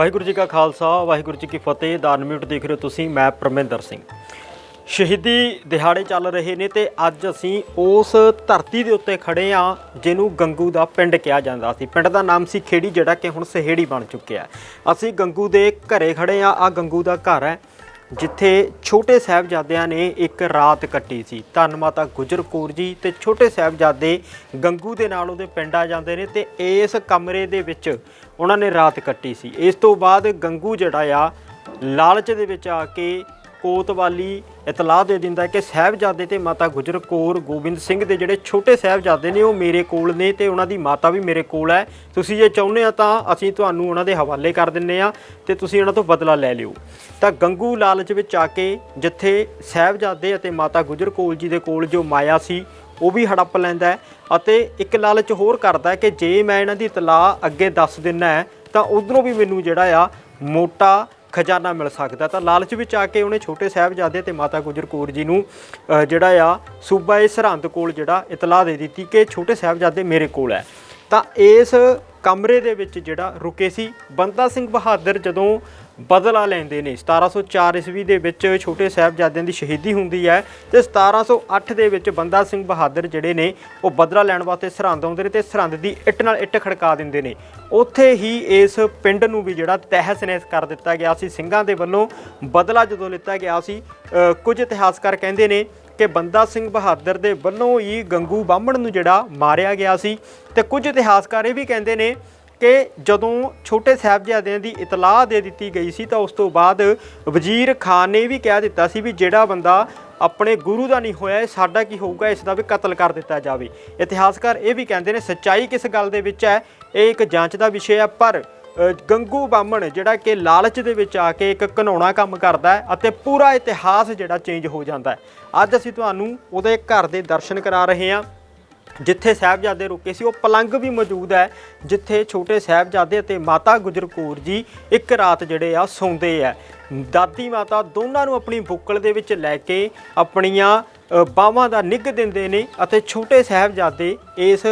ਵਾਹਿਗੁਰੂ ਜੀ ਕਾ ਖਾਲਸਾ, ਵਾਹਿਗੁਰੂ ਜੀ ਕੀ ਫਤਿਹ ਦਾ ਮਿਊਟ ਦੇਖ ਰਹੇ ਹੋ ਤੁਸੀਂ, ਮੈਂ ਪਰਮਿੰਦਰ ਸਿੰਘ। ਸ਼ਹੀਦੀ ਦਿਹਾੜੇ ਚੱਲ ਰਹੇ ਨੇ ਤੇ ਅੱਜ ਅਸੀਂ ਉਸ ਧਰਤੀ ਦੇ ਉੱਤੇ ਖੜੇ ਆ ਜਿਹਨੂੰ ਗੰਗੂ ਦਾ ਪਿੰਡ ਕਿਹਾ ਜਾਂਦਾ ਸੀ। ਪਿੰਡ ਦਾ ਨਾਮ ਸੀ ਖੇੜੀ, ਜਿਹੜਾ ਕਿ ਹੁਣ ਸਹੇੜੀ ਬਣ ਚੁੱਕਿਆ ਅਸੀਂ ਗੰਗੂ ਦੇ ਘਰੇ ਖੜੇ ਆ ਆ ਗੰਗੂ ਦਾ ਘਰ ਹੈ। ਜਿੱਥੇ ਛੋਟੇ ਸਾਹਿਬਜ਼ਾਦਿਆਂ ਨੇ ਇੱਕ ਰਾਤ ਕੱਟੀ ਸੀ। ਧੰਨ ਮਾਤਾ ਗੁਜਰ ਕੌਰ ਜੀ ਤੇ ਛੋਟੇ ਸਾਹਿਬਜ਼ਾਦੇ ਗੰਗੂ ਦੇ ਨਾਲ ਉਹਦੇ ਪਿੰਡ ਆ ਜਾਂਦੇ ਨੇ ਤੇ ਇਸ ਕਮਰੇ ਦੇ ਵਿੱਚ ਉਹਨਾਂ ਨੇ ਰਾਤ ਕੱਟੀ ਸੀ। ਇਸ ਤੋਂ ਬਾਅਦ ਗੰਗੂ ਜਿਹੜਾ ਆ, ਲਾਲਚ ਦੇ ਵਿੱਚ ਆ ਕੇ ਕੋਤਵਾਲੀ ਇਤਲਾਹ ਦੇ ਦਿੰਦਾ ਹੈ ਕਿ ਸਾਹਿਬਜ਼ਾਦੇ ਤੇ ਮਾਤਾ ਗੁਜਰ ਕੌਰ ਗੋਬਿੰਦ ਸਿੰਘ ਦੇ ਜਿਹੜੇ ਛੋਟੇ ਸਾਹਿਬਜ਼ਾਦੇ ਨੇ ਉਹ ਮੇਰੇ ਕੋਲ ਨੇ ਤੇ ਉਹਨਾਂ ਦੀ ਮਾਤਾ ਵੀ ਮੇਰੇ ਕੋਲ ਹੈ। ਤੁਸੀਂ ਜੇ ਚਾਹੁੰਦੇ ਆ ਤਾਂ ਅਸੀਂ ਤੁਹਾਨੂੰ ਉਹਨਾਂ ਦੇ ਹਵਾਲੇ ਕਰ ਦਿੰਨੇ ਆ ਤੇ ਤੁਸੀਂ ਉਹਨਾਂ ਤੋਂ ਬਦਲਾ ਲੈ ਲਿਓ। ਤਾਂ ਗੰਗੂ ਲਾਲਚ ਵਿੱਚ ਆ ਕੇ ਜਿੱਥੇ ਸਾਹਿਬਜ਼ਾਦੇ ਅਤੇ ਮਾਤਾ ਗੁਜਰ ਕੌਰ ਜੀ ਦੇ ਕੋਲ ਜੋ ਮਾਇਆ ਸੀ, ਉਹ ਵੀ ਹੜੱਪ ਲੈਂਦਾ ਅਤੇ ਇੱਕ ਲਾਲਚ ਹੋਰ ਕਰਦਾ ਕਿ ਜੇ ਮੈਂ ਇਹਨਾਂ ਦੀ ਇਤਲਾਹ ਅੱਗੇ ਦੱਸ ਦਿੰਨਾ ਹੈ ਤਾਂ ਉਧਰੋਂ ਵੀ ਮੈਨੂੰ ਜਿਹੜਾ ਆ ਮੋਟਾ ਖਜ਼ਾਨਾ ਮਿਲ ਸਕਦਾ ਤਾਂ ਲਾਲਚ ਵਿੱਚ ਆ ਕੇ ਉਹਨੇ ਛੋਟੇ ਸਾਹਿਬਜ਼ਾਦੇ ਤੇ ਮਾਤਾ ਗੁਜਰ ਕੌਰ ਜੀ ਨੂੰ ਜਿਹੜਾ ਆ, ਸੂਬਾ ਇਹ ਸਰਹੰਦ ਕੋਲ ਜਿਹੜਾ ਇਤਲਾਹ ਦੇ ਦਿੱਤੀ ਕਿ ਛੋਟੇ ਸਾਹਿਬਜ਼ਾਦੇ ਮੇਰੇ ਕੋਲ ਹੈ। ਤਾਂ ਇਸ ਕਮਰੇ ਦੇ ਵਿੱਚ ਜਿਹੜਾ ਰੁਕੇ ਸੀ ਬੰਦਾ ਸਿੰਘ ਬਹਾਦਰ ਜਦੋਂ ਬਦਲਾ ਲੈਂਦੇ ਨੇ। 1704 ਈਸਵੀ ਦੇ ਵਿੱਚ ਛੋਟੇ ਸਾਹਿਬਜ਼ਾਦਿਆਂ ਦੀ ਸ਼ਹੀਦੀ ਹੁੰਦੀ ਹੈ ਤੇ 1708 ਦੇ ਵਿੱਚ ਬੰਦਾ ਸਿੰਘ ਬਹਾਦਰ ਜਿਹੜੇ ਨੇ, ਉਹ ਬਦਲਾ ਲੈਣ ਵਾਸਤੇ ਸਰਹੰਦ ਆਉਂਦੇ ਨੇ ਤੇ ਸਰਹੰਦ ਦੀ ਇੱਟ ਨਾਲ ਇੱਟ ਖੜਕਾ ਦਿੰਦੇ ਨੇ। ਉੱਥੇ ਹੀ ਇਸ ਪਿੰਡ ਨੂੰ ਵੀ ਜਿਹੜਾ ਤਹਿਸ ਨਹਿਸ ਕਰ ਦਿੱਤਾ ਗਿਆ ਸੀ। ਸਿੰਘਾਂ ਦੇ ਵੱਲੋਂ ਬਦਲਾ ਜਦੋਂ ਲਿੱਤਾ ਗਿਆ ਸੀ ਕੁਝ ਇਤਿਹਾਸਕਾਰ ਕਹਿੰਦੇ ਨੇ ਕਿ ਬੰਦਾ ਸਿੰਘ ਬਹਾਦਰ ਦੇ ਵੱਲੋਂ ਹੀ ਗੰਗੂ ਬਾਹਮਣ ਨੂੰ ਜਿਹੜਾ ਮਾਰਿਆ ਗਿਆ ਸੀ ਤੇ ਕੁਝ ਇਤਿਹਾਸਕਾਰ ਇਹ ਵੀ ਕਹਿੰਦੇ ਨੇ ਕਿ ਜਦੋਂ ਛੋਟੇ ਸਾਹਿਬਜ਼ਾਦਿਆਂ ਦੀ ਇਤਲਾਹ ਦੇ ਦਿੱਤੀ ਗਈ ਸੀ ਤਾਂ ਉਸ ਤੋਂ ਬਾਅਦ ਵਜ਼ੀਰ ਖਾਨ ਨੇ ਵੀ ਕਹਿ ਦਿੱਤਾ ਸੀ ਵੀ ਜਿਹੜਾ ਬੰਦਾ ਆਪਣੇ ਗੁਰੂ ਦਾ ਨਹੀਂ ਹੋਇਆ ਸਾਡਾ ਕੀ ਹੋਊਗਾ, ਇਸ ਦਾ ਵੀ ਕਤਲ ਕਰ ਦਿੱਤਾ ਜਾਵੇ। ਇਤਿਹਾਸਕਾਰ ਇਹ ਵੀ ਕਹਿੰਦੇ ਨੇ, ਸੱਚਾਈ ਕਿਸ ਗੱਲ ਦੇ ਵਿੱਚ ਹੈ? ਇਹ ਇੱਕ ਜਾਂਚ ਦਾ ਵਿਸ਼ੇ ਹੈ, ਪਰ ਗੰਗੂ ਬਾਹਮਣ ਜਿਹੜਾ ਕਿ ਲਾਲਚ ਦੇ ਵਿੱਚ ਆ ਕੇ ਇੱਕ ਘਨਾਉਣਾ ਕੰਮ ਕਰਦਾ ਹੈ ਅਤੇ ਪੂਰਾ ਇਤਿਹਾਸ ਜਿਹੜਾ ਚੇਂਜ ਹੋ ਜਾਂਦਾ ਹੈ। ਅੱਜ ਅਸੀਂ ਤੁਹਾਨੂੰ ਉਹਦੇ ਘਰ ਦੇ ਦਰਸ਼ਨ ਕਰਾ ਰਹੇ ਹਾਂ। ਜਿੱਥੇ ਸਾਹਿਬਜ਼ਾਦੇ ਰੁਕੇ ਸੀ ਉਹ ਪਲੰਗ ਵੀ ਮੌਜੂਦ ਹੈ ਜਿੱਥੇ ਛੋਟੇ ਸਾਹਿਬਜ਼ਾਦੇ ਅਤੇ ਮਾਤਾ ਗੁਜਰ ਕੌਰ ਜੀ ਇੱਕ ਰਾਤ ਜਿਹੜੇ ਆ ਸੌਂਦੇ ਆ। ਦਾਦੀ ਮਾਤਾ ਦੋਨਾਂ ਨੂੰ ਆਪਣੀ ਬੁੱਕਲ ਦੇ ਵਿੱਚ ਲੈ ਕੇ ਆਪਣੀਆਂ ਅ, ਬਾਹਾਂ ਦਾ ਨਿੱਘ ਦਿੰਦੇ ਨੇ ਅਤੇ ਛੋਟੇ ਸਾਹਿਬਜ਼ਾਦੇ ਇਸ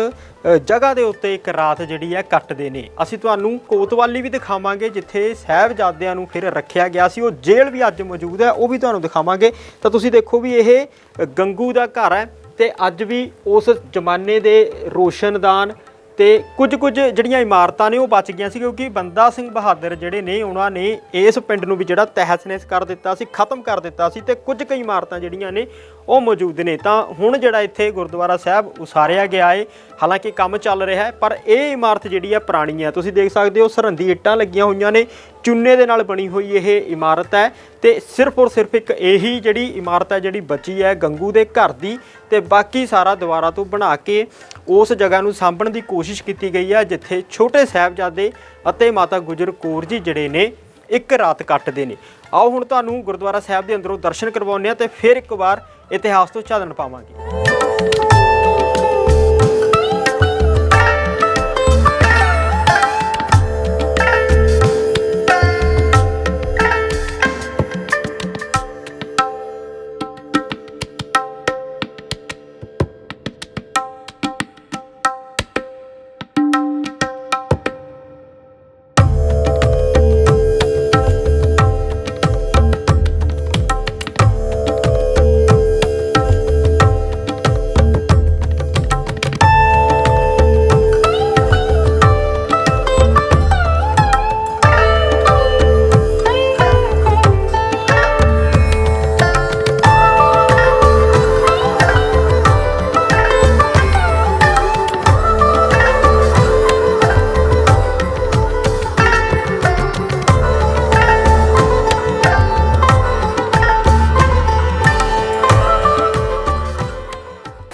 ਜਗ੍ਹਾ ਦੇ ਉੱਤੇ ਇੱਕ ਰਾਤ ਜਿਹੜੀ ਹੈ ਕੱਟਦੇ ਨੇ। ਅਸੀਂ ਤੁਹਾਨੂੰ ਕੋਤਵਾਲੀ ਵੀ ਦਿਖਾਵਾਂਗੇ ਜਿੱਥੇ ਸਾਹਿਬਜ਼ਾਦਿਆਂ ਨੂੰ ਫਿਰ ਰੱਖਿਆ ਗਿਆ ਸੀ। ਉਹ ਜੇਲ੍ਹ ਵੀ ਅੱਜ ਮੌਜੂਦ ਹੈ ਉਹ ਵੀ ਤੁਹਾਨੂੰ ਦਿਖਾਵਾਂਗੇ। ਤਾਂ ਤੁਸੀਂ ਦੇਖੋ ਵੀ ਇਹ ਗੰਗੂ ਦਾ ਘਰ ਹੈ। ਤੇ ਅੱਜ ਵੀ ਉਸ ਜ਼ਮਾਨੇ ਦੇ ਰੋਸ਼ਨਦਾਨ ਤੇ ਕੁਝ ਕੁਝ ਜਿਹੜੀਆਂ ਇਮਾਰਤਾਂ ਨੇ ਉਹ ਬਚ ਗਈਆਂ ਸੀ, ਕਿਉਂਕਿ ਬੰਦਾ ਸਿੰਘ ਬਹਾਦਰ ਜਿਹੜੇ ਨੇ, ਉਹਨਾਂ ਨੇ ਇਸ ਪਿੰਡ ਨੂੰ ਵੀ ਜਿਹੜਾ ਤਹਿਸ-ਨਹਿਸ ਕਰ ਦਿੱਤਾ ਸੀ, ਖਤਮ ਕਰ ਦਿੱਤਾ ਸੀ ਤੇ ਕੁਝ ਕਈ ਇਮਾਰਤਾਂ ਜਿਹੜੀਆਂ ਨੇ ਉਹ ਮੌਜੂਦ ਨੇ। ਤਾਂ ਹੁਣ ਜਿਹੜਾ ਇੱਥੇ ਗੁਰਦੁਆਰਾ ਸਾਹਿਬ ਉਸਾਰਿਆ ਗਿਆ ਹੈ ਹਾਲਾਂਕਿ ਕੰਮ ਚੱਲ ਰਿਹਾ ਹੈ, ਪਰ ਇਹ ਇਮਾਰਤ ਜਿਹੜੀ ਹੈ ਪੁਰਾਣੀ ਹੈ। ਤੁਸੀਂ ਦੇਖ ਸਕਦੇ ਹੋ, ਸਰਹੰਦੀ ਇੱਟਾਂ ਲੱਗੀਆਂ ਹੋਈਆਂ ਨੇ, ਚੁੰਨੇ ਦੇ ਨਾਲ ਬਣੀ ਹੋਈ ਇਹ ਇਮਾਰਤ ਹੈ। ਤੇ ਸਿਰਫ ਔਰ ਸਿਰਫ ਇੱਕ ਇਹੀ ਜਿਹੜੀ ਇਮਾਰਤ ਹੈ, ਜਿਹੜੀ ਬਚੀ ਹੈ ਗੰਗੂ ਦੇ ਘਰ ਦੀ, ਤੇ ਬਾਕੀ ਸਾਰਾ ਦੁਬਾਰਾ ਤੋਂ ਬਣਾ ਕੇ ਉਸ ਜਗ੍ਹਾ ਨੂੰ ਸਾਂਭਣ ਦੀ ਕੋਸ਼ਿਸ਼ ਕੀਤੀ ਗਈ ਹੈ, ਜਿੱਥੇ ਛੋਟੇ ਸਾਹਿਬਜ਼ਾਦੇ ਅਤੇ ਮਾਤਾ ਗੁਜਰ ਕੌਰ ਜੀ ਜਿਹੜੇ ਨੇ ਇੱਕ ਰਾਤ ਕੱਟਦੇ ਨੇ। ਆਓ ਹੁਣ ਤੁਹਾਨੂੰ ਗੁਰਦੁਆਰਾ ਸਾਹਿਬ ਦੇ ਅੰਦਰੋਂ ਦਰਸ਼ਨ ਕਰਵਾਉਂਦੇ ਆ ਤੇ ਫਿਰ ਇੱਕ ਵਾਰ ਇਤਿਹਾਸ ਤੋਂ ਚਾਨਣ ਪਾਵਾਂਗੇ।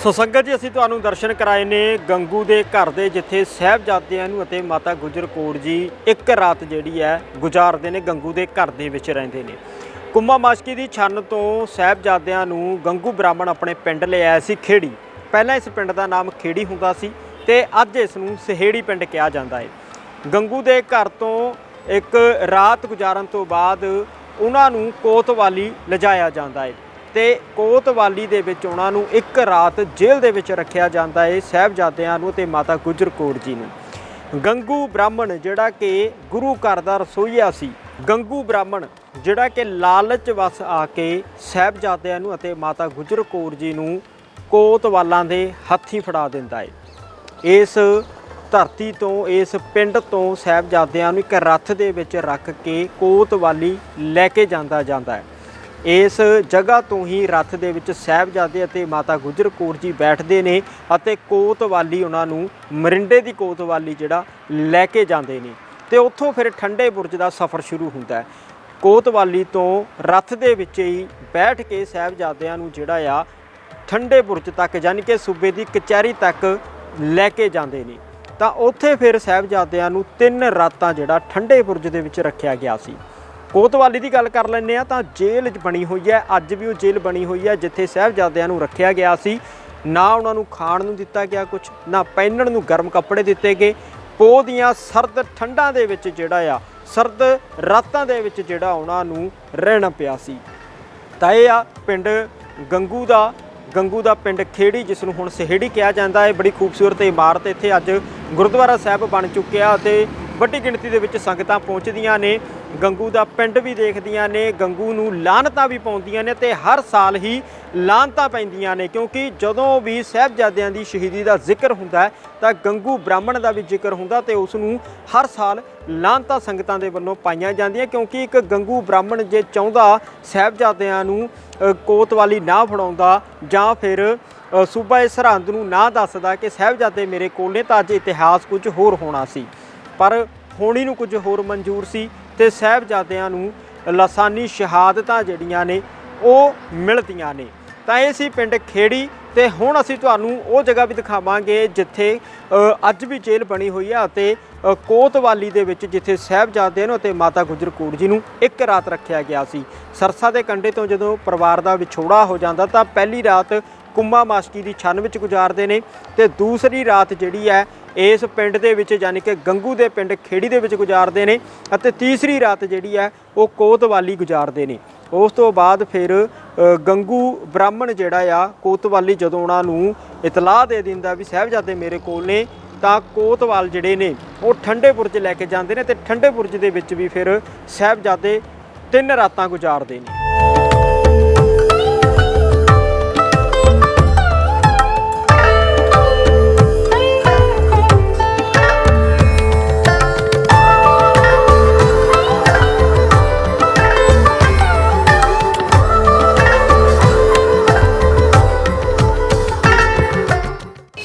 ਸੋ ਸੰਗਤ ਜੀ, ਅਸੀਂ ਤੁਹਾਨੂੰ ਦਰਸ਼ਨ ਕਰਾਏ ਨੇ ਗੰਗੂ ਦੇ ਘਰ ਦੇ, ਜਿੱਥੇ ਸਾਹਿਬਜ਼ਾਦਿਆਂ ਨੂੰ ਅਤੇ ਮਾਤਾ ਗੁਜਰ ਕੌਰ ਜੀ ਇੱਕ ਰਾਤ ਜਿਹੜੀ ਹੈ ਗੁਜ਼ਾਰਦੇ ਨੇ, ਗੰਗੂ ਦੇ ਘਰ ਦੇ ਵਿੱਚ ਰਹਿੰਦੇ ਨੇ। ਕੁੰਮਾ ਮਾਸ਼ਕੀ ਦੀ ਛੰਨ ਤੋਂ ਸਾਹਿਬਜ਼ਾਦਿਆਂ ਨੂੰ ਗੰਗੂ ਬ੍ਰਾਹਮਣ ਆਪਣੇ ਪਿੰਡ ਲੈ ਆਇਆ ਸੀ, ਖੇੜੀ। ਪਹਿਲਾਂ ਇਸ ਪਿੰਡ ਦਾ ਨਾਮ ਖੇੜੀ ਹੁੰਦਾ ਸੀ ਤੇ ਅੱਜ ਇਸ ਨੂੰ ਸਹੇੜੀ ਪਿੰਡ ਕਿਹਾ ਜਾਂਦਾ ਹੈ। ਗੰਗੂ ਦੇ ਘਰ ਤੋਂ ਇੱਕ ਰਾਤ ਗੁਜ਼ਾਰਨ ਤੋਂ ਬਾਅਦ ਉਹਨਾਂ ਨੂੰ ਕੋਤਵਾਲੀ ਲਿਜਾਇਆ ਜਾਂਦਾ ਹੈ। ਤੇ ਕੋਤਵਾਲੀ ਦੇ ਵਿੱਚ ਉਹਨਾਂ ਨੂੰ ਇੱਕ ਰਾਤ ਜੇਲ੍ਹ ਦੇ ਵਿੱਚ ਰੱਖਿਆ ਜਾਂਦਾ ਹੈ ਸਾਹਿਬਜ਼ਾਦਿਆਂ ਨੂੰ ਤੇ ਮਾਤਾ ਗੁਜਰ ਕੌਰ ਜੀ ਨੂੰ। ਗੰਗੂ ਬ੍ਰਾਹਮਣ ਜਿਹੜਾ ਕਿ ਗੁਰੂ ਘਰ ਦਾ ਰਸੋਈਆ ਸੀ, ਗੰਗੂ ਬ੍ਰਾਹਮਣ ਜਿਹੜਾ ਕਿ ਲਾਲਚ ਵਸ ਆ ਕੇ ਸਾਹਿਬਜ਼ਾਦਿਆਂ ਨੂੰ ਅਤੇ ਮਾਤਾ ਗੁਜਰ ਕੌਰ ਜੀ ਨੂੰ ਕੋਤਵਾਲਾਂ ਦੇ ਹੱਥੀ ਫੜਾ ਦਿੰਦਾ ਹੈ। ਇਸ ਧਰਤੀ ਤੋਂ, ਇਸ ਪਿੰਡ ਤੋਂ ਸਾਹਿਬਜ਼ਾਦਿਆਂ ਨੂੰ ਇੱਕ ਰੱਥ ਦੇ ਵਿੱਚ ਰੱਖ ਕੇ ਕੋਤਵਾਲੀ ਲੈ ਕੇ ਜਾਂਦਾ ਜਾਂਦਾ ਹੈ। ਇਸ ਜਗ੍ਹਾ ਤੋਂ ਹੀ ਰੱਥ ਦੇ ਵਿੱਚ ਸਾਹਿਬਜ਼ਾਦੇ ਅਤੇ ਮਾਤਾ ਗੁਜਰ ਕੌਰ ਜੀ ਬੈਠਦੇ ਨੇ ਅਤੇ ਕੋਤਵਾਲੀ ਉਹਨਾਂ ਨੂੰ, ਮਰਿੰਡੇ ਦੀ ਕੋਤਵਾਲੀ ਜਿਹੜਾ ਲੈ ਕੇ ਜਾਂਦੇ ਨੇ। ਤੇ ਉੱਥੋਂ ਫਿਰ ਠੰਡੇ ਬੁਰਜ ਦਾ ਸਫ਼ਰ ਸ਼ੁਰੂ ਹੁੰਦਾ ਹੈ। ਕੋਤਵਾਲੀ ਤੋਂ ਰੱਥ ਦੇ ਵਿੱਚ ਹੀ ਬੈਠ ਕੇ ਸਾਹਿਬਜ਼ਾਦਿਆਂ ਨੂੰ ਜਿਹੜਾ ਆ, ਠੰਡੇ ਬੁਰਜ ਤੱਕ ਯਾਨੀ ਕਿ ਸੂਬੇ ਦੀ ਕਚਹਿਰੀ ਤੱਕ ਲੈ ਕੇ ਜਾਂਦੇ ਨੇ। ਤਾਂ ਉੱਥੇ ਫਿਰ ਸਾਹਿਬਜ਼ਾਦਿਆਂ ਨੂੰ ਤਿੰਨ ਰਾਤਾਂ ਜਿਹੜਾ ਠੰਡੇ ਬੁਰਜ ਦੇ ਵਿੱਚ ਰੱਖਿਆ ਗਿਆ ਸੀ। ਕੋਤਵਾਲੀ ਦੀ ਗੱਲ ਕਰ ਲੈਂਦੇ ਆ ਤਾਂ ਜੇਲ੍ਹ ਬਣੀ ਹੋਈ ਹੈ। ਅੱਜ ਵੀ ਉਹ ਜੇਲ੍ਹ ਬਣੀ ਹੋਈ ਹੈ ਜਿੱਥੇ ਸਾਹਿਬਜ਼ਾਦਿਆਂ ਨੂੰ ਰੱਖਿਆ ਗਿਆ ਸੀ। ਨਾ ਉਹਨਾਂ ਨੂੰ ਖਾਣ ਨੂੰ ਦਿੱਤਾ ਗਿਆ ਕੁਝ ਨਾ ਪਹਿਨਣ ਨੂੰ ਗਰਮ ਕੱਪੜੇ ਦਿੱਤੇ ਗਏ। ਪੋਹ ਦੀਆਂ ਸਰਦ ਠੰਡਾਂ ਦੇ ਵਿੱਚ ਜਿਹੜਾ ਆ, ਸਰਦ ਰਾਤਾਂ ਦੇ ਵਿੱਚ ਜਿਹੜਾ ਉਹਨਾਂ ਨੂੰ ਰਹਿਣਾ ਪਿਆ ਸੀ। ਤਾਂ ਇਹ ਆ ਪਿੰਡ ਗੰਗੂ ਦਾ ਗੰਗੂ ਦਾ ਪਿੰਡ ਖੇੜੀ, ਜਿਸ ਨੂੰ ਹੁਣ ਸਹੇੜੀ ਕਿਹਾ ਜਾਂਦਾ ਹੈ। ਬੜੀ ਖੂਬਸੂਰਤ ਇਮਾਰਤ ਇੱਥੇ ਅੱਜ ਗੁਰਦੁਆਰਾ ਸਾਹਿਬ ਬਣ ਚੁੱਕਿਆ ਅਤੇ ਵੱਡੀ ਗਿਣਤੀ ਦੇ ਵਿੱਚ ਸੰਗਤਾਂ ਪਹੁੰਚਦੀਆਂ ਨੇ। ਗੰਗੂ ਦਾ ਪਿੰਡ ਵੀ ਦੇਖਦੀਆਂ ਨੇ, ਗੰਗੂ ਨੂੰ ਲਾਹਨਤਾਂ ਵੀ ਪਾਉਂਦੀਆਂ ਨੇ ਤੇ ਹਰ ਸਾਲ ਹੀ ਲਾਹਨਤਾਂ ਪੈਂਦੀਆਂ ਨੇ ਕਿਉਂਕਿ ਜਦੋਂ ਵੀ ਸਾਹਿਬਜ਼ਾਦਿਆਂ ਦੀ ਸ਼ਹੀਦੀ ਦਾ ਜ਼ਿਕਰ ਹੁੰਦਾ ਤਾਂ ਗੰਗੂ ਬ੍ਰਾਹਮਣ ਦਾ ਵੀ ਜ਼ਿਕਰ ਹੁੰਦਾ ਤੇ ਉਸ ਨੂੰ ਹਰ ਸਾਲ ਲਾਹਨਤਾਂ ਸੰਗਤਾਂ ਦੇ ਵੱਲੋਂ ਪਾਈਆਂ ਜਾਂਦੀਆਂ ਕਿਉਂਕਿ ਇੱਕ ਗੰਗੂ ਬ੍ਰਾਹਮਣ ਜੇ ਚਾਹੁੰਦਾ ਸਾਹਿਬਜ਼ਾਦਿਆਂ ਨੂੰ ਕੋਤਵਾਲੀ ਨਾ ਫੜਾਉਂਦਾ ਜਾਂ ਫਿਰ ਸੂਬਾ ਇਹ ਸਰਹੰਦ ਨੂੰ ਨਾ ਦੱਸਦਾ ਕਿ ਸਾਹਿਬਜ਼ਾਦੇ ਮੇਰੇ ਕੋਲ ਨੇ ਤਾਂ ਅੱਜ ਇਤਿਹਾਸ ਕੁਝ ਹੋਰ ਹੋਣਾ ਸੀ। ਪਰ ਹੋਣੀ ਨੂੰ ਕੁਝ ਹੋਰ ਮਨਜ਼ੂਰ ਸੀ ਤੇ ਸਾਹਿਬਜ਼ਾਦਿਆਂ ਨੂੰ ਲਸਾਨੀ ਸ਼ਹਾਦਤਾਂ ਜਿਹੜੀਆਂ ਨੇ ਉਹ ਮਿਲਦੀਆਂ ਨੇ। ਤਾਂ ਇਹ ਸੀ ਪਿੰਡ ਖੇੜੀ ਤੇ ਹੁਣ ਅਸੀਂ ਤੁਹਾਨੂੰ ਉਹ ਜਗ੍ਹਾ ਵੀ ਦਿਖਾਵਾਂਗੇ ਜਿੱਥੇ ਅੱਜ ਵੀ ਜੇਲ੍ਹ ਬਣੀ ਹੋਈ ਹੈ ਅਤੇ ਕੋਤਵਾਲੀ ਦੇ ਵਿੱਚ ਜਿੱਥੇ ਸਾਹਿਬਜ਼ਾਦਿਆਂ ਨੂੰ ਅਤੇ ਮਾਤਾ ਗੁਜਰ ਕੌਰ ਜੀ ਨੂੰ ਇੱਕ ਰਾਤ ਰੱਖਿਆ ਗਿਆ ਸੀ। ਸਰਸਾ ਦੇ ਕੰਢੇ ਤੋਂ ਜਦੋਂ ਪਰਿਵਾਰ ਦਾ ਵਿਛੋੜਾ ਹੋ ਜਾਂਦਾ ਤਾਂ ਪਹਿਲੀ ਰਾਤ ਕੁੰਮਾ ਮਾਸਕੀ ਦੀ ਛੰਨ ਵਿੱਚ ਗੁਜ਼ਾਰਦੇ ਨੇ ਤੇ ਦੂਸਰੀ ਰਾਤ ਜਿਹੜੀ ਹੈ ਇਸ ਪਿੰਡ ਦੇ ਵਿੱਚ ਯਾਨੀ ਕਿ ਗੰਗੂ ਦੇ ਪਿੰਡ ਖੇੜੀ ਦੇ ਵਿੱਚ ਗੁਜ਼ਾਰਦੇ ਨੇ ਅਤੇ ਤੀਸਰੀ ਰਾਤ ਜਿਹੜੀ ਹੈ ਉਹ ਕੋਤਵਾਲੀ ਗੁਜ਼ਾਰਦੇ ਨੇ। ਉਸ ਤੋਂ ਬਾਅਦ ਫਿਰ ਗੰਗੂ ਬ੍ਰਾਹਮਣ ਜਿਹੜਾ ਆ, ਕੋਤਵਾਲੀ ਜਦੋਂ ਉਹਨਾਂ ਨੂੰ ਇਤਲਾਹ ਦੇ ਦਿੰਦਾ ਵੀ ਸਾਹਿਬਜ਼ਾਦੇ ਮੇਰੇ ਕੋਲ ਨੇ, ਤਾਂ ਕੋਤਵਾਲ ਜਿਹੜੇ ਨੇ, ਉਹ ਠੰਡੇ ਬੁਰਜ ਲੈ ਕੇ ਜਾਂਦੇ ਨੇ ਤੇ ਠੰਡੇ ਬੁਰਜ ਦੇ ਵਿੱਚ ਵੀ ਫਿਰ ਸਾਹਿਬਜ਼ਾਦੇ ਤਿੰਨ ਰਾਤਾਂ ਗੁਜ਼ਾਰਦੇ ਨੇ।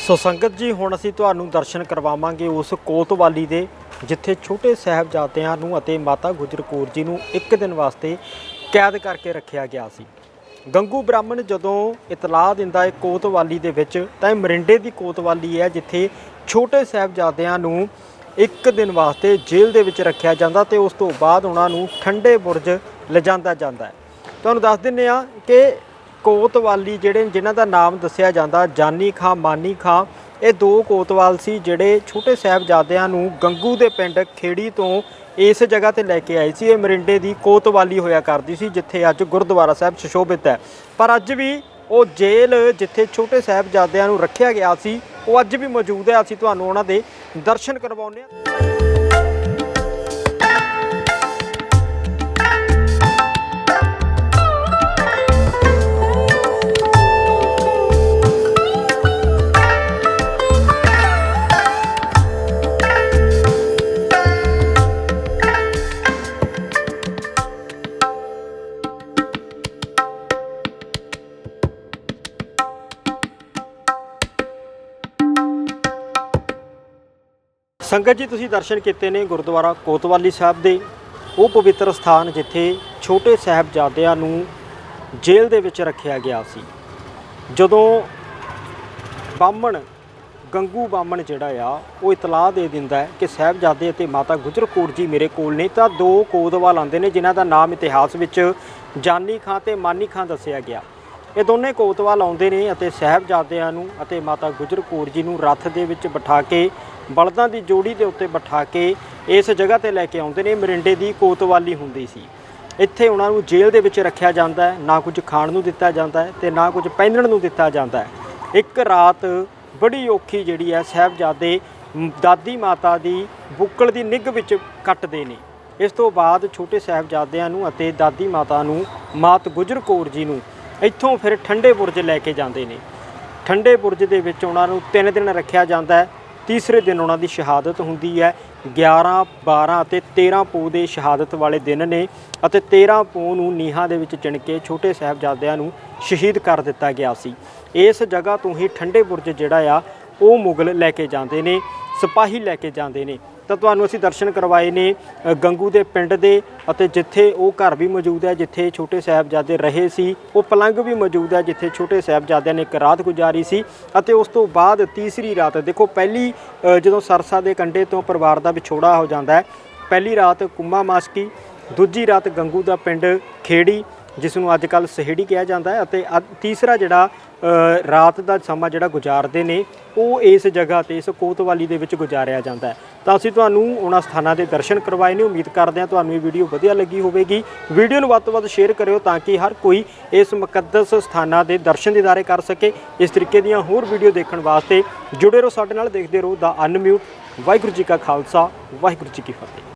ਸੋ ਸੰਗਤ ਜੀ, ਹੁਣ ਅਸੀਂ ਤੁਹਾਨੂੰ ਦਰਸ਼ਨ ਕਰਵਾਵਾਂਗੇ ਉਸ ਕੋਤਵਾਲੀ ਦੇ, ਜਿੱਥੇ ਛੋਟੇ ਸਾਹਿਬਜ਼ਾਦਿਆਂ ਨੂੰ ਅਤੇ ਮਾਤਾ ਗੁਜਰ ਕੌਰ ਜੀ ਨੂੰ ਇੱਕ ਦਿਨ ਵਾਸਤੇ ਕੈਦ ਕਰਕੇ ਰੱਖਿਆ ਗਿਆ ਸੀ। ਗੰਗੂ ਬ੍ਰਾਹਮਣ ਜਦੋਂ ਇਤਲਾਹ ਦਿੰਦਾ ਹੈ ਕੋਤਵਾਲੀ ਦੇ ਵਿੱਚ, ਤਾਂ ਇਹ ਮਰਿੰਡੇ ਦੀ ਕੋਤਵਾਲੀ ਹੈ, ਜਿੱਥੇ ਛੋਟੇ ਸਾਹਿਬਜ਼ਾਦਿਆਂ ਨੂੰ ਇੱਕ ਦਿਨ ਵਾਸਤੇ ਜੇਲ੍ਹ ਦੇ ਵਿੱਚ ਰੱਖਿਆ ਜਾਂਦਾ ਤੇ ਉਸ ਤੋਂ ਬਾਅਦ ਉਹਨਾਂ ਨੂੰ ਠੰਡੇ ਬੁਰਜ ਲਿਜਾਂਦਾ ਜਾਂਦਾ ਹੈ। ਤੁਹਾਨੂੰ ਦੱਸ ਦਿੰਨੇ ਆ ਕਿ ਕੋਤਵਾਲੀ ਜਿਹੜੇ ਜਿਨ੍ਹਾਂ ਦਾ ਨਾਮ ਦੱਸਿਆ ਜਾਂਦਾ, ਜਾਨੀ ਖਾਂ, ਮਾਨੀ ਖਾਂ, ਇਹ ਦੋ ਕੋਤਵਾਲ ਸੀ ਜਿਹੜੇ ਛੋਟੇ ਸਾਹਿਬਜ਼ਾਦਿਆਂ ਨੂੰ ਗੰਗੂ ਦੇ ਪਿੰਡ ਖੇੜੀ ਤੋਂ ਇਸ ਜਗ੍ਹਾ ਤੇ ਲੈ ਕੇ ਆਏ ਸੀ। ਇਹ ਮਰਿੰਡੇ ਦੀ ਕੋਤਵਾਲੀ ਹੋਇਆ ਕਰਦੀ ਸੀ, ਜਿੱਥੇ ਅੱਜ ਗੁਰਦੁਆਰਾ ਸਾਹਿਬ ਸੁਸ਼ੋਭਿਤ ਹੈ। ਪਰ ਅੱਜ ਵੀ ਉਹ ਜੇਲ੍ਹ ਜਿੱਥੇ ਛੋਟੇ ਸਾਹਿਬਜ਼ਾਦਿਆਂ ਨੂੰ ਰੱਖਿਆ ਗਿਆ ਸੀ, ਉਹ ਅੱਜ ਵੀ ਮੌਜੂਦ ਹੈ। ਅਸੀਂ ਤੁਹਾਨੂੰ ਉਹਨਾਂ ਦੇ ਦਰਸ਼ਨ ਕਰਵਾਉਂਦੇ ਹਾਂ। ਸੰਗਤ ਜੀ, ਤੁਸੀਂ ਦਰਸ਼ਨ ਕੀਤੇ ਨੇ ਗੁਰਦੁਆਰਾ ਕੋਤਵਾਲੀ ਸਾਹਿਬ ਦੇ, ਉਹ ਪਵਿੱਤਰ ਸਥਾਨ ਜਿੱਥੇ ਛੋਟੇ ਸਾਹਿਬਜ਼ਾਦਿਆਂ ਨੂੰ ਜੇਲ੍ਹ ਦੇ ਵਿੱਚ ਰੱਖਿਆ ਗਿਆ ਸੀ। ਜਦੋਂ ਬਾਹਮਣ, ਗੰਗੂ ਬਾਹਮਣ ਜਿਹੜਾ ਆ, ਉਹ ਇਤਲਾਹ ਦੇ ਦਿੰਦਾ ਕਿ ਸਾਹਿਬਜ਼ਾਦੇ ਅਤੇ ਮਾਤਾ ਗੁਜਰ ਕੌਰ ਜੀ ਮੇਰੇ ਕੋਲ ਨੇ, ਤਾਂ ਦੋ ਕੋਦਵਾਲ ਆਉਂਦੇ ਨੇ, ਜਿਨ੍ਹਾਂ ਦਾ ਨਾਮ ਇਤਿਹਾਸ ਵਿੱਚ ਜਾਨੀ ਖਾਂ ਤੇ ਮਾਨੀ ਖਾਂ ਦੱਸਿਆ ਗਿਆ। ਇਹ ਦੋਨੇ ਕੋਤਵਾਲ ਆਉਂਦੇ ਨੇ ਅਤੇ ਸਾਹਿਬਜ਼ਾਦਿਆਂ ਨੂੰ ਅਤੇ ਮਾਤਾ ਗੁਜਰ ਕੌਰ ਜੀ ਨੂੰ ਰੱਥ ਦੇ ਵਿੱਚ ਬਿਠਾ ਕੇ, ਬਲਦਾਂ ਦੀ ਜੋੜੀ ਦੇ ਉੱਤੇ ਬਿਠਾ ਕੇ ਇਸ ਜਗ੍ਹਾ ਤੇ ਲੈ ਕੇ ਆਉਂਦੇ ਨੇ। ਮਰਿੰਡੇ ਦੀ ਕੋਤਵਾਲੀ ਹੁੰਦੀ ਸੀ। ਇੱਥੇ ਉਹਨਾਂ ਨੂੰ ਜੇਲ੍ਹ ਦੇ ਵਿੱਚ ਰੱਖਿਆ ਜਾਂਦਾ ਹੈ। ਨਾ ਕੁਝ ਖਾਣ ਨੂੰ ਦਿੱਤਾ ਜਾਂਦਾ ਹੈ ਤੇ ਨਾ ਕੁਝ ਪਹਿਨਣ ਨੂੰ ਦਿੱਤਾ ਜਾਂਦਾ ਹੈ। ਇੱਕ ਰਾਤ ਬੜੀ ਔਖੀ ਜਿਹੜੀ ਹੈ, ਸਾਹਿਬਜ਼ਾਦੇ ਦਾਦੀ ਮਾਤਾ ਦੀ ਬੁੱਕਲ ਦੀ ਨਿੱਘ ਵਿੱਚ ਕੱਟਦੇ ਨੇ। ਇਸ ਤੋਂ ਬਾਅਦ ਛੋਟੇ ਸਾਹਿਬਜ਼ਾਦਿਆਂ ਨੂੰ ਅਤੇ ਦਾਦੀ ਮਾਤਾ ਨੂੰ, ਮਾਤ ਗੁਜਰ ਕੌਰ ਜੀ ਨੂੰ ਇੱਥੋਂ ਫਿਰ ਠੰਡੇ ਬੁਰਜ ਲੈ ਕੇ ਜਾਂਦੇ ਨੇ। ਠੰਡੇ ਬੁਰਜ ਦੇ ਵਿੱਚ ਉਹਨਾਂ ਨੂੰ 3 ਦਿਨ ਰੱਖਿਆ ਜਾਂਦਾ ਹੈ। ਤੀਸਰੇ ਦਿਨ ਉਹਨਾਂ ਦੀ ਸ਼ਹਾਦਤ ਹੁੰਦੀ ਹੈ। 11 12 ਅਤੇ 13 ਪੋਹ ਦੇ ਸ਼ਹਾਦਤ ਵਾਲੇ ਦਿਨ ਨੇ ਅਤੇ 13 ਪੋਹ ਨੂੰ ਨੀਹਾਂ ਦੇ ਵਿੱਚ ਚਿਣ ਕੇ ਛੋਟੇ ਸਾਹਿਬਜ਼ਾਦਿਆਂ ਨੂੰ ਸ਼ਹੀਦ ਕਰ ਦਿੱਤਾ ਗਿਆ ਸੀ। ਇਸ ਜਗ੍ਹਾ ਤੋਂ ਹੀ ਠੰਡੇ ਬੁਰਜ ਜਿਹੜਾ ਆ ਉਹ ਮੁਗਲ ਲੈ ਕੇ ਜਾਂਦੇ ਨੇ, ਸਿਪਾਹੀ ਲੈ ਕੇ ਜਾਂਦੇ ਨੇ। ਤਾਂ ਤੁਹਾਨੂੰ ਅਸੀਂ ਦਰਸ਼ਨ ਕਰਵਾਏ ਨੇ ਗੰਗੂ ਦੇ ਪਿੰਡ ਦੇ ਅਤੇ ਜਿੱਥੇ ਉਹ ਘਰ ਵੀ ਮੌਜੂਦ ਹੈ, ਜਿੱਥੇ ਛੋਟੇ ਸਾਹਿਬਜ਼ਾਦੇ ਰਹੇ ਸੀ, ਉਹ ਪਲੰਗ ਵੀ ਮੌਜੂਦ ਹੈ, ਜਿੱਥੇ ਛੋਟੇ ਸਾਹਿਬਜ਼ਾਦਿਆਂ ਨੇ ਇੱਕ ਰਾਤ ਗੁਜ਼ਾਰੀ ਸੀ ਅਤੇ ਉਸ ਤੋਂ ਬਾਅਦ ਤੀਸਰੀ ਰਾਤ, ਦੇਖੋ ਪਹਿਲੀ ਜਦੋਂ ਸਰਸਾ ਦੇ ਕੰਢੇ ਤੋਂ ਪਰਿਵਾਰ ਦਾ ਵਿਛੋੜਾ ਹੋ ਜਾਂਦਾ ਹੈ, ਪਹਿਲੀ ਰਾਤ ਕੁੰਮਾ ਮਾਸਕੀ, ਦੂਜੀ ਰਾਤ ਗੰਗੂ ਦਾ ਪਿੰਡ ਖੇੜੀ ਜਿਸ ਨੂੰ ਅੱਜ ਕੱਲ ਸਹੇੜੀ ਕਿਹਾ ਜਾਂਦਾ ਹੈ ਅਤੇ ਅੱਧ- ਤੀਸਰਾ ਜਿਹੜਾ ਅ, ਰਾਤ ਦਾ ਸਮਾਂ ਜਿਹੜਾ ਗੁਜ਼ਾਰਦੇ ਨੇ ਉਹ ਇਸ ਜਗ੍ਹਾ ਤੇ ਇਸ ਕੋਤਵਾਲੀ ਦੇ ਵਿੱਚ ਗੁਜ਼ਾਰਿਆ ਜਾਂਦਾ ਹੈ। ਤਾਂ ਅਸੀਂ ਤੁਹਾਨੂੰ ਉਹਨਾਂ ਸਥਾਨਾਂ ਦੇ ਦਰਸ਼ਨ ਕਰਵਾਏ ਨੇ ਉਮੀਦ ਕਰਦੇ ਹਾਂ ਤੁਹਾਨੂੰ ਇਹ ਵੀਡੀਓ ਵਧੀਆ ਲੱਗੀ ਹੋਵੇਗੀ। ਵੀਡੀਓ ਨੂੰ ਵੱਧ ਤੋਂ ਵੱਧ ਸ਼ੇਅਰ ਕਰਿਓ ਤਾਂ ਕਿ ਹਰ ਕੋਈ ਇਸ ਮੁਕੱਦਸ ਸਥਾਨਾਂ ਦੇ ਦਰਸ਼ਨ ਦੀਦਾਰੇ ਕਰ ਸਕੇ। ਇਸ ਤਰੀਕੇ ਦੀਆਂ ਹੋਰ ਵੀਡੀਓ ਦੇਖਣ ਵਾਸਤੇ ਜੁੜੇ ਰਹੋ ਸਾਡੇ ਨਾਲ ਦੇਖਦੇ ਰਹੋ ਦਾ ਅਨਮਿਊਟ। ਵਾਹਿਗੁਰੂ ਜੀ ਕਾ ਖਾਲਸਾ ਵਾਹਿਗੁਰੂ ਜੀ ਕੀ ਫਤਿਹ।